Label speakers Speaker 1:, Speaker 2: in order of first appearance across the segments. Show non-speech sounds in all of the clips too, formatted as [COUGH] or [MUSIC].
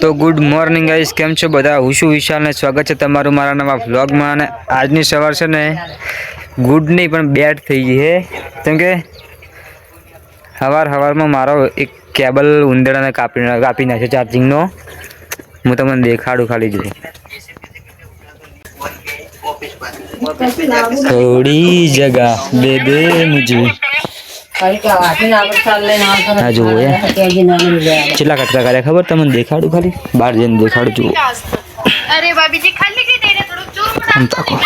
Speaker 1: તો good morning guys કેમ છો બધા? હું છું વિશાલ ને સ્વાગત છે તમારું મારા નવા વ્લોગમાં. અને આજની સવાર છે ને ગુડ નહીં પણ બેડ થઈ ગઈ છે કેમ કે સવાર સવારમાં મારો એક કેબલ ઉંદરાને કાપી કાપી નાખ્યો ચાર્જિંગનો હું તમને દેખાડું ખાલી જોઈ. થોડી જગા દે દે મુझे चिल्ला कटका करे खबर खाली। बाहर जन देखाडो जो
Speaker 2: अरे बाबी जी खाली के दे रे थोड़ो
Speaker 1: चोर तो बना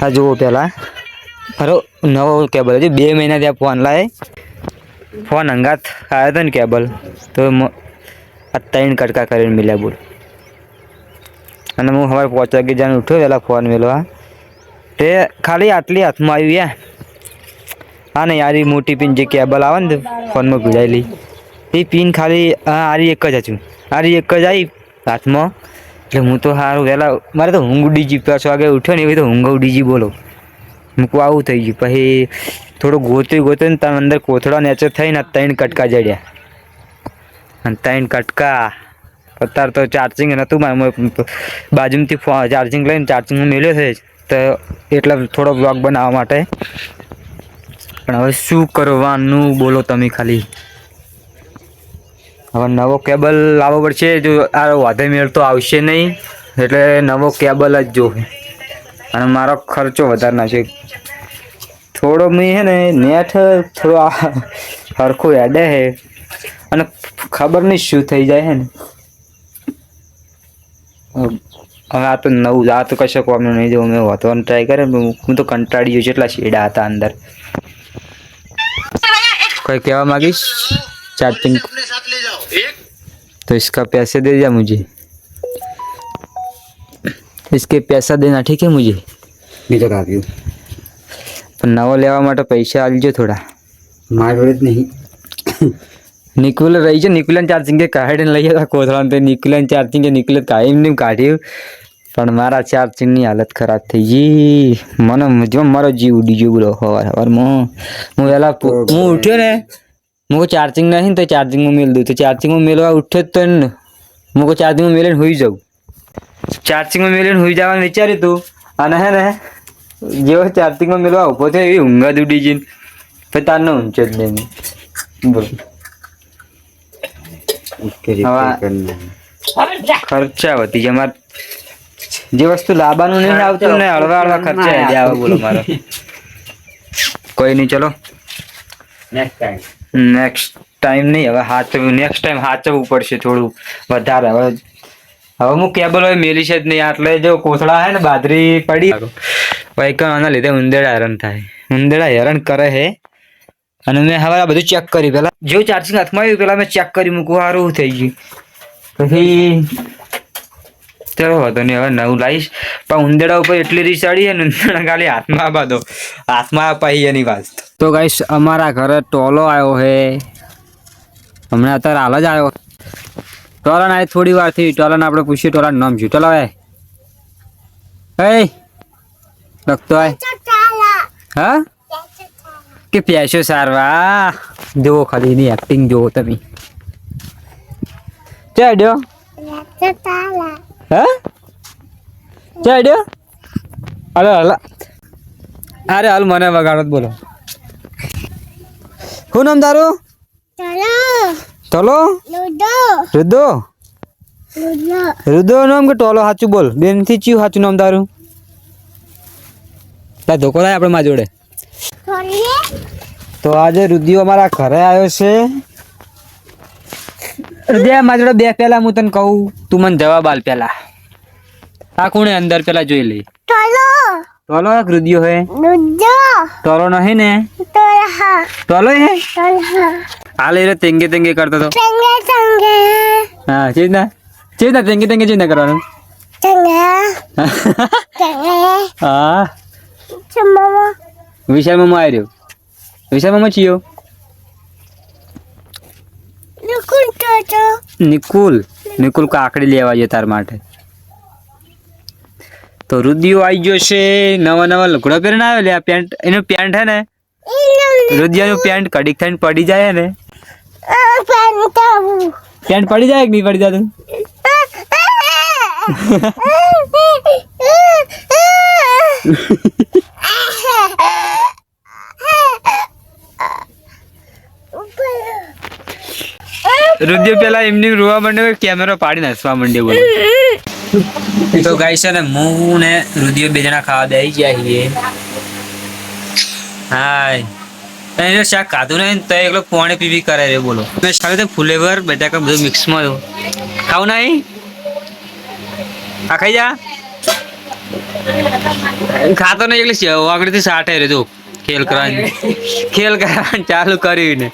Speaker 1: हाँ, जो पहला अरे नव केबल है जो बे महीना थे फ़ोन लाए। फ़ोन अंगात आया था केबल तो अत्यान कटका कर मिले बोल। अरे हमारे पहुँचा कि जान उठो पहला फ़ोन मिलो તે ખાલી આટલી હાથમાં આવ્યું યા હા ને યાર મોટી પિન જે કેબલ આવે ને ફોનમાં ભીડાયેલી એ પિન ખાલી આરી એક જ હતું. આરી એક જ આવી હાથમાં. એટલે હું તો સારું વહેલા, મારે તો ઊંઘ ઉડી ગઈ પાછો વાગે ઉઠ્યો ને એવી તો ઊંઘ ઉડી ગઈ બોલો મૂકવા આવું થઈ ગયું. પછી થોડું ગોત્યું ગોત્યું ને ત્યાં અંદર કોથળા નેચર થઈને ત્રણ કટકા જડ્યા. અને ત્રણ કટકા. અત્યારે તો ચાર્જિંગ નહોતું બાજુમાંથી ચાર્જિંગ લઈને ચાર્જિંગમાં મેળ્યો છે તો એટલે થોડો બ્લોગ બનાવવા માટે. પણ હવે શું કરવાનું બોલો તમે ખાલી. હવે નવો કેબલ લાવવો પડશે, જો આ વાધે મેળ તો આવશે નહીં. એટલે નવો કેબલ જ જો અને મારો ખર્ચો વધારનો છે થોડો મેં હે ને નેટ થોડો આ એડે હે. અને ખબર નહીં શું થઈ જાય હે ને. હવે આ તો નવું આ તો કશો કોમનું નહીં જો મેં વાંચવાનું ટ્રાય કરે ને હું તો કંટાળી ગયો જેટલા શેડા હતા અંદર કોઈ કહેવા માંગીશ ચાર્જિંગ तो इसका पैसे दे दिया मुझे इसके पैसा देना ठीक है मुझे
Speaker 3: બીજો કાપ્યું
Speaker 1: પણ નવો લેવા માટે પૈસા આલજો થોડા
Speaker 3: મારા જોડે જ નહીં
Speaker 1: નિકુલ રહી છે નિકુલન ચાર્જિંગ કે કાઢીને લઈ હતા કોથળા તો નિકુલન ચાર્જિંગ કે નિકુલ કાઢી નહીં કાઢ્યું પણ મારા ચાર ચીનની હાલત ખરાબ થઈ ગઈ મને જો મારો જીવ ઉડી ગયો બોલો હવાર હવારમાં હું વહેલા હું ઉઠ્યો ને મુકો ચાર્જિંગ નહીં ને તો ચાર્જિંગમાં મેળ દઉં તો ચાર્જિંગમાં મેળવા ઉઠ્યો તો મુકો ચાર્જિંગમાં મેળીને હોઈ જાઉં ચાર્જિંગમાં મેળીને હોઈ જવાનું વિચાર્યું તું અને હે ને જેવો ચાર્જિંગમાં મેળવા ઊભો થયો એવી ઊંઘા ઉડી જઈને પછી તાર ના ઊંચો જ નહીં બોલ ખર્ચા વધી જમાર જે વસ્તુ લાવવાનું નહીં આવતું ને હળવા હળવા ખર્ચે આવે બોલો મારો. કોઈ નહીં ચલો.
Speaker 3: નેક્સ્ટ ટાઈમ
Speaker 1: નેક્સ્ટ ટાઈમ નહીં હવે હાચવું નેક્સ્ટ ટાઈમ હાચવું પડશે થોડું વધારે. હવે હવે હું કેબલ હોય મેલી છે જ નહીં. આટલે જો કોથળા હે ને બાદરી પડી. ભાઈ આના લીધે ઉંદેડા હેરાન થાય. ઉંદેડા હેરાન કરે હે. અને મેં હવે આ બધું ચેક કર્યું. પેલા જો ચાર્જિંગ હાથમાં આવ્યું પેલા મેં ચેક કરી મૂકું સારું થઈ ગયું. પછી ચલો, વાંધો નહીં, હવે નવું લાવીશ પણ ઉંદેડા ઉપર એટલી રીસ ચડી છે ને ખાલી હાથમાં બાંધો. હાથમાં અપાઈ એની વાત. તો ગાઈશ અમારા ઘરે ટોલો આવ્યો હે. હમણાં અત્યારે હાલ જ આવ્યો. ટોલાને આવી થોડી વારથી, ટોલન આપણે પૂછીએ, ટોલાનું નામ શું? ટોલા હે હે? લખતો હોય હા? કે પ્યાસો સારવા. જુઓ ખાલી એની એક્ટિંગ જુઓ તમે. ચાડ્યો? હા? ચાડ્યો અરે હલા અરે હાલ મને વગાડો બોલો. શું નામ તારું? ટોલો રુદો? રુદો નામ કે ટોલો? સાચું બોલ. બેનથી ચિયું સાચું નામ તારું? તાર ધોકો થાય આપણે માં જોડે. તો આજે રુદિયો અમારા ઘરે આવ્યો છે. રુદિયા મારા જોડે બે પહેલા હું તને કહું તું મને જવાબ આલ પહેલા આ કોણે અંદર પેલા જોઈ લઈ ટોલો એક રુદિયો હે. ટોલો નહીં ને ટોલો હે. હાલ એ તેંગે તેંગે કરતો તો. હા ચેજ ના ચેજ ના તેંગે તેંગે ચેજ ના કરવાનું? [LAUGHS] હા. વિશાલ મામા આવ્યો. વિશાલ મામા ચિયો? નિકુલ નિકુલ? કાકડી લેવા ગયો તાર માટે. તો રુદિયો આવી ગયો છે નવા નવા લુગડા પહેરીને આવે લે આ પેન્ટ એનું પેન્ટ હે ને? રુદિયાનું પેન્ટ કડીક થઈને પડી જાય ને? પેન્ટ પડી જાય કે નહીં પડી જતું [LAUGHS] [LAUGHS] [LAUGHS] રુદ્ર પેલા એમની રોવા માંડ્યો કેમેરો પાડી હસવા માંડ્યો બોલો. તો ગાઈ છે ને હું ને રુદિયો બે જણા ખાવા બેસી ગયા છીએ. હાય. એને શાક ખાધું નહીં તો એકલો પાણી પીવી કરે રે બોલો. મેં શાક તો ફ્લેવર બટાકા બધું મિક્સમાં ખાવું નહીં? આ ખાઈ જા. ખાતો નહીં એટલે આગળથી સાઠે રે તું ખેલ કરવાની. ખેલ કરવાની ચાલુ કર્યું ને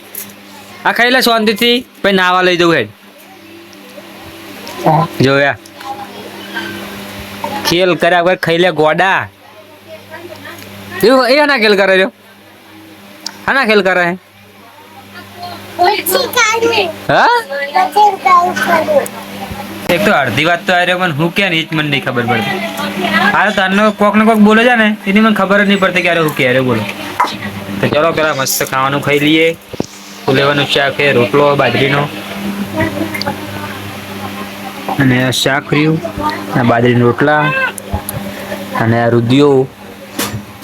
Speaker 1: આ ખાઈ લે શાંતિથી પછી નાવા લઈ જવું હેડ. જોયા. ખેલ કર્યા વગર ખાઈ લે ગોડા. એવું એ ના ખેલ કરે જો હા ખેલ કરે? હે? એક તો અડધી વાત તો આવ્યો પણ હું ક્યાં નહીં મને નહીં ખબર પડતી. આ તને કોક ને કોક બોલે છે ને એની મને ખબર જ નહીં પડતી કે અરે હું ક્યારે બોલો. તો ચલો પેલા મસ્ત ખાવાનું ખાઈ લઈએ. ફુલેવાનું શાક છે રોટલો બાજરીનો. અને શાક રહ્યું બાજરીના રોટલા અને આ રુદિયો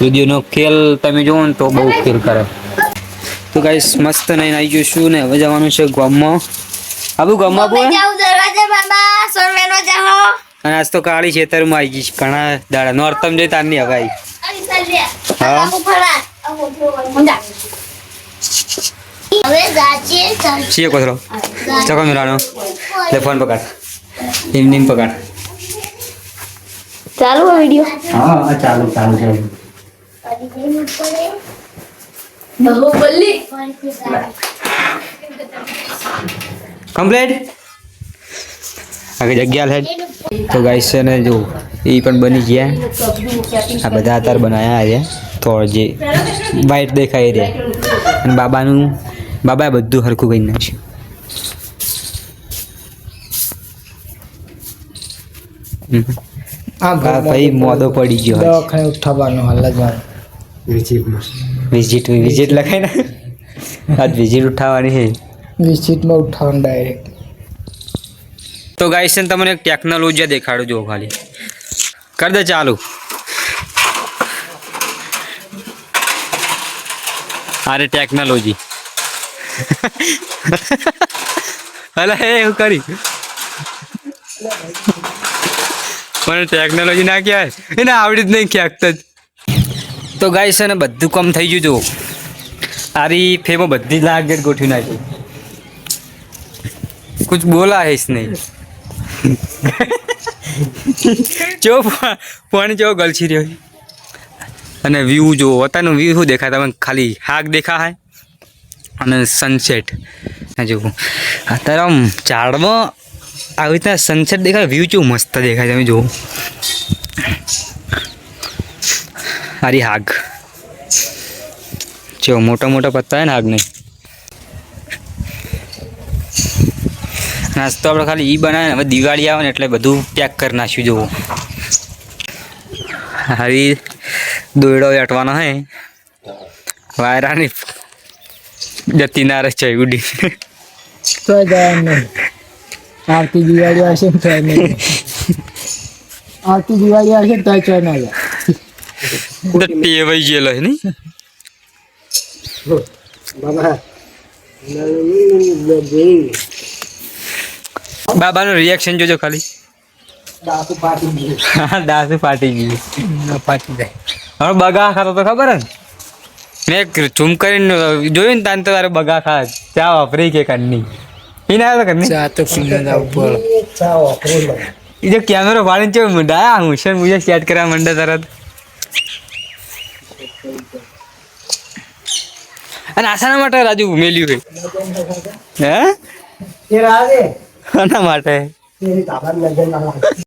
Speaker 1: રુદિયોનો ખેલ તમે જુઓ ને તો બહુ ખેલ કરે. તો ગાઈસ મસ્ત નહીં આવી જઈશું ને હવે જવાનું છે ગામમાં. આબુ ગામમાં બોલ. અને આજ તો કાળી ખેતરમાં આવી ગઈ છે. ઘણા દાડા. નોર્તમ જઈ તારની હવે આવી હા? છીએ કોથરો ચકો મિલાનો લે ફોન પકડ. એમ નીમ પકડ.
Speaker 2: ચાલુ વિડિયો.
Speaker 1: હા ચાલુ ચાલુ
Speaker 2: બાહુબલી
Speaker 1: કમ્પ્લીટ? આગળ જગ્યા લે તો ગાઈસ છે ને જો એ પણ બની ગયા. આ બધા અત્યારે બનાવ્યા છે. થોડ જે વ્હાઈટ દેખાય રહ્યા અને બાબાનું બાબાએ બધું હરખું કરી નાખ્યું.
Speaker 4: આ
Speaker 1: ભાઈ મોદો પડી ગયો.
Speaker 4: દવાખાને ઉઠાવવાનો હાલ જ.
Speaker 1: વિઝિટ વિઝિટ લખાય ને. આજ વિઝિટ ઉઠાવવાની છે.
Speaker 4: વિઝિટમાં ઉઠાવવાનું ડાયરેક્ટ
Speaker 1: તો ગાઈસ છે ને તમને એક ટેકનોલોજી દેખાડું જો ખાલી. કર દે ચાલુ. અરે ટેકનોલોજી [LAUGHS] અલા, એ એવું કરી? પણ ટેકનોલોજી ના કહેવાય. એને આવડી જ નહીં ક્યાંક જ તો ગાઈસ ને બધું કમ થઈ ગયું જો આરી ફેમો બધી જ લાગ ગોઠવી નાખી. કુછ બોલા હૈ નહીં જો પણ જો ગલછી રહ્યો અને વ્યૂ જો અત્યારનું વ્યૂ શું દેખાય? તમે ખાલી હાક દેખાય? અને સનસેટ જુઓ. અત્યારે આમ ઝાડમાં આવી રીતના સનસેટ દેખાય વ્યૂ કેવું મસ્ત દેખાય તમે જુઓ. હારી હાગ. જો, મોટા મોટા પત્તા હોય ને હાગ નહીં નાસ્તો આપણે ખાલી એ બનાવે હવે દિવાળી આવે ને એટલે બધું પેક કરી નાખ્યું, જુઓ. હરી દોયડો વેટવાનો હે. વાયરાની જતી ના છે ઉડી.
Speaker 4: તો જાય નહીં. આવતી દિવાળી આવશે ને તોય નહીં. આવતી દિવાળી આવશે ને તોય ચોય ના જાય.
Speaker 1: તો ટેવાઈ ગયેલો છે નહીં? બાબાનું રિએક્શન જોજો ખાલી.
Speaker 4: દાંતું પાટી ગયું.
Speaker 1: હા દાસુ ફાટી ગયું.
Speaker 4: પાટી જાય.
Speaker 1: હવે બગા ખાતો તો ખબર હે ને? મેં ઝૂમ કરીને જોયું ને તાન તો તારે બગા ખા ચા વાપરી કે કરની પીને આવ્યો કરની
Speaker 4: ચા તો પીને આવવું ચા વાપરી
Speaker 1: એ જો કેમેરો વાળીને ચેવું હું હુશન મુજે સેટ કરવા મંડા તરત. અને આશાના માટે રાજુ મેલ્યું હે હે?
Speaker 4: એ રાજે
Speaker 1: આના માટે.